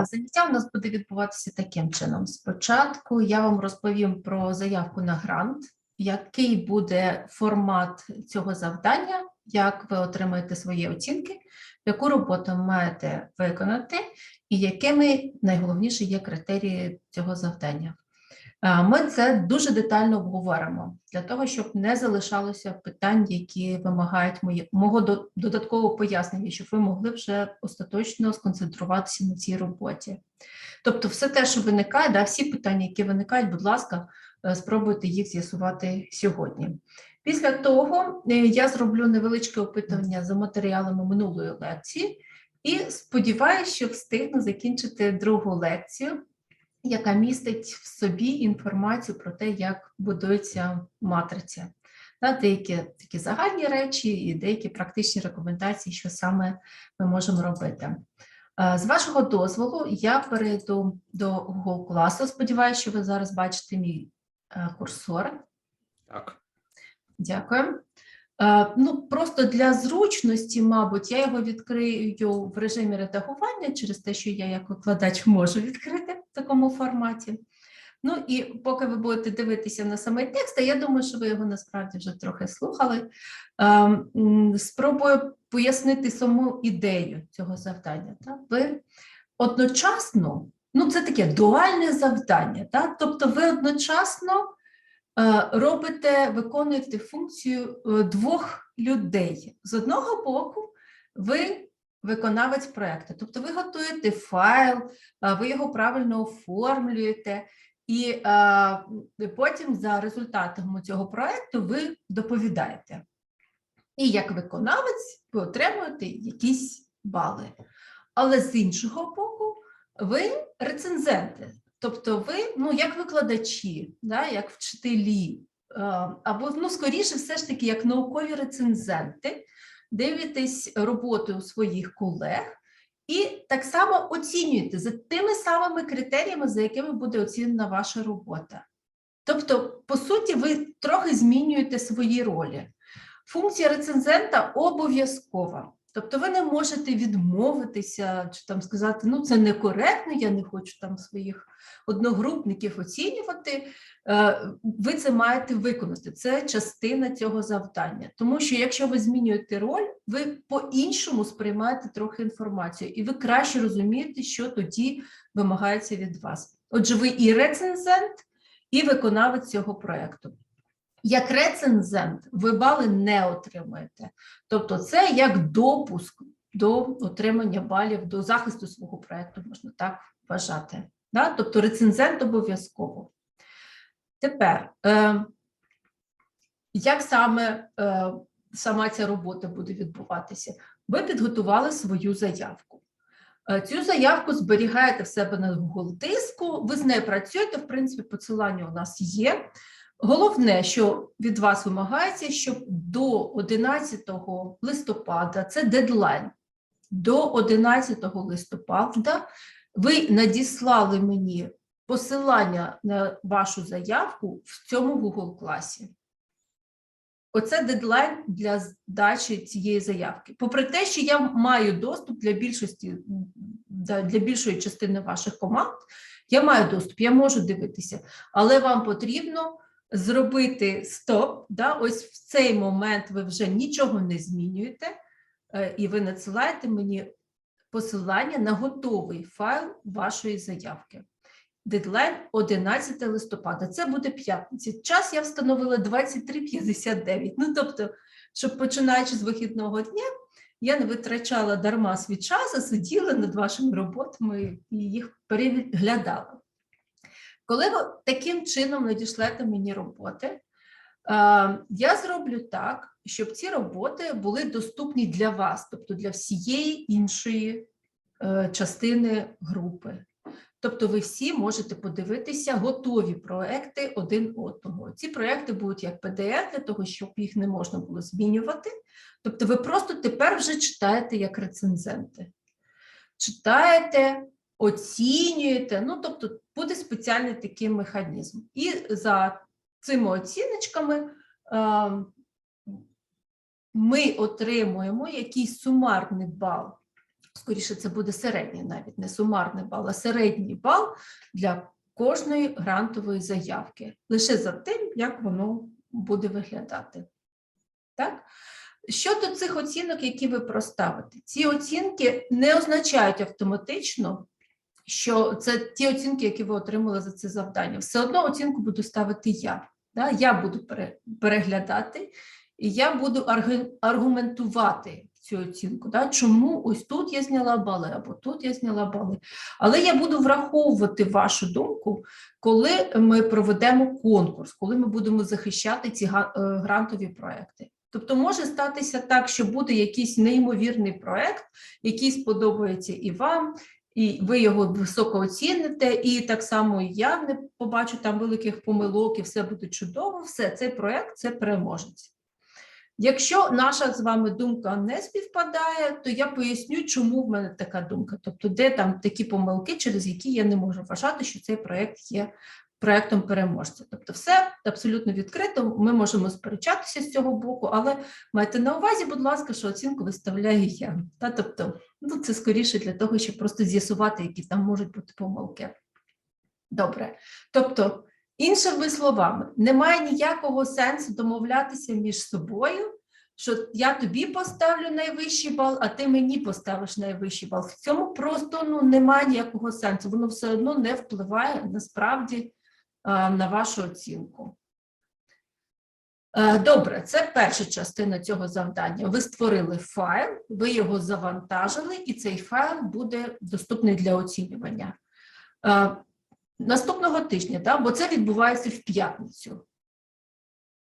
Е, Заняття у нас буде відбуватися таким чином. Спочатку я вам розповім про заявку на грант, який буде формат цього завдання, як ви отримаєте свої оцінки, яку роботу маєте виконати, і якими найголовніше є критерії цього завдання. Е, Ми це дуже детально обговоримо для того, щоб не залишалося питань, які вимагають мої, мого додаткового пояснення, щоб ви могли вже остаточно сконцентруватися на цій роботі. Тобто, все те, що виникає, да, всі питання, які виникають, будь ласка, е, спробуйте їх з'ясувати сьогодні. Після того е, я зроблю невеличке опитування за матеріалами минулої лекції і сподіваюся, що встигну закінчити другу лекцію яка містить в собі інформацію про те, як будується матриця. Та деякі такі загальні речі і деякі практичні рекомендації, що саме ми можемо робити. Е, З вашого дозволу, я перейду до Google класу. Сподіваюся, що ви зараз бачите мій е, курсор. Так. Дякую. Е, Ну, просто для зручності, мабуть, я його відкрию в режимі редагування через те, що я як викладач можу відкрити в такому форматі. Ну і поки ви будете дивитися на самий текст, я думаю, що ви його насправді вже трохи слухали. е, Спробую пояснити саму ідею цього завдання. Так? Ви одночасно, ну це таке дуальне завдання, так? тобто ви одночасно е, робите, виконуєте функцію е, двох людей. З одного боку, ви виконавець проєкту, тобто ви готуєте файл, ви його правильно оформлюєте, і потім за результатами цього проєкту ви доповідаєте. І як виконавець ви отримуєте якісь бали. Але з іншого боку, ви рецензенти, тобто ви, ну, як викладачі, да, як вчителі, або ну, скоріше, все ж таки, як наукові рецензенти, дивитесь роботи у своїх колег і так само оцінюєте за тими самими критеріями, за якими буде оцінена ваша робота. Тобто, по суті, ви трохи змінюєте свої ролі. Функція рецензента обов'язкова. Тобто ви не можете відмовитися чи там сказати, ну це некоректно, я не хочу там своїх одногрупників оцінювати. Е, Ви це маєте виконати. Це частина цього завдання. Тому що якщо ви змінюєте роль, ви по-іншому сприймаєте трохи інформацію, і ви краще розумієте, що тоді вимагається від вас. Отже, ви і рецензент, і виконавець цього проєкту. Як рецензент ви бали не отримуєте. Тобто, це як допуск до отримання балів, до захисту свого проєкту, можна так вважати. Да? Тобто рецензент обов'язково. Тепер, е, як саме е, сама ця робота буде відбуватися? Ви підготували свою заявку. Е, Цю заявку зберігаєте в себе на Google диску, ви з нею працюєте, в принципі, посилання у нас є. Головне, що від вас вимагається, щоб до 11 листопада, це дедлайн, до 11 листопада ви надіслали мені посилання на вашу заявку в цьому Google класі. Оце дедлайн для здачі цієї заявки. Попри те, що я маю доступ для більшості для більшої частини ваших команд, я маю доступ, я можу дивитися, але вам потрібно зробити стоп. Да, ось в цей момент ви вже нічого не змінюєте, е, і ви надсилаєте мені посилання на готовий файл вашої заявки. Дедлайн 11 листопада. Це буде п'ятниця. Час я встановила 23.59. Ну, тобто, щоб починаючи з вихідного дня, я не витрачала дарма свій час, а сиділа над вашими роботами і їх переглядала. Коли ви таким чином надішлете мені роботи, е, я зроблю так, щоб ці роботи були доступні для вас, тобто для всієї іншої е, частини групи. Тобто ви всі можете подивитися готові проекти один одного. Ці проекти будуть як PDF, для того, щоб їх не можна було змінювати. Тобто ви просто тепер вже читаєте як рецензенти. Читаєте, оцінюєте, ну тобто буде спеціальний такий механізм. І за цими оціночками е, ми отримуємо якийсь сумарний бал скоріше, це буде середній навіть не сумарний бал, а середній бал для кожної грантової заявки, лише за тим, як воно буде виглядати. Так? Щодо цих оцінок, які ви проставите, ці оцінки не означають автоматично, що це ті оцінки, які ви отримали за це завдання. Все одно оцінку буду ставити я. Да? Я буду пере- переглядати, і я буду аргументувати цю оцінку. Да? Чому ось тут я зняла бали, або тут я зняла бали. Але я буду враховувати вашу думку, коли ми проведемо конкурс, коли ми будемо захищати ці е, грантові проекти. Тобто може статися так, що буде якийсь неймовірний проект, який сподобається і вам, і ви його високо оціните, і так само я не побачу там великих помилок, і все буде чудово. Все, цей проект це переможець. Якщо наша з вами думка не співпадає, то я поясню, чому в мене така думка. Тобто, де там такі помилки, через які я не можу вважати, що цей проект є проектом переможця. Тобто, все абсолютно відкрито. Ми можемо сперечатися з цього боку, але майте на увазі, будь ласка, що оцінку виставляю я. Та тобто, ну це скоріше для того, щоб просто з'ясувати, які там можуть бути помилки. Добре. Тобто, іншими словами, немає ніякого сенсу домовлятися між собою, що я тобі поставлю найвищий бал, а ти мені поставиш найвищий бал. В цьому просто ну, немає ніякого сенсу. Воно все одно не впливає насправді на вашу оцінку. Е, Добре, це перша частина цього завдання. Ви створили файл, ви його завантажили, і цей файл буде доступний для оцінювання. Е, Наступного тижня, так, бо це відбувається в п'ятницю.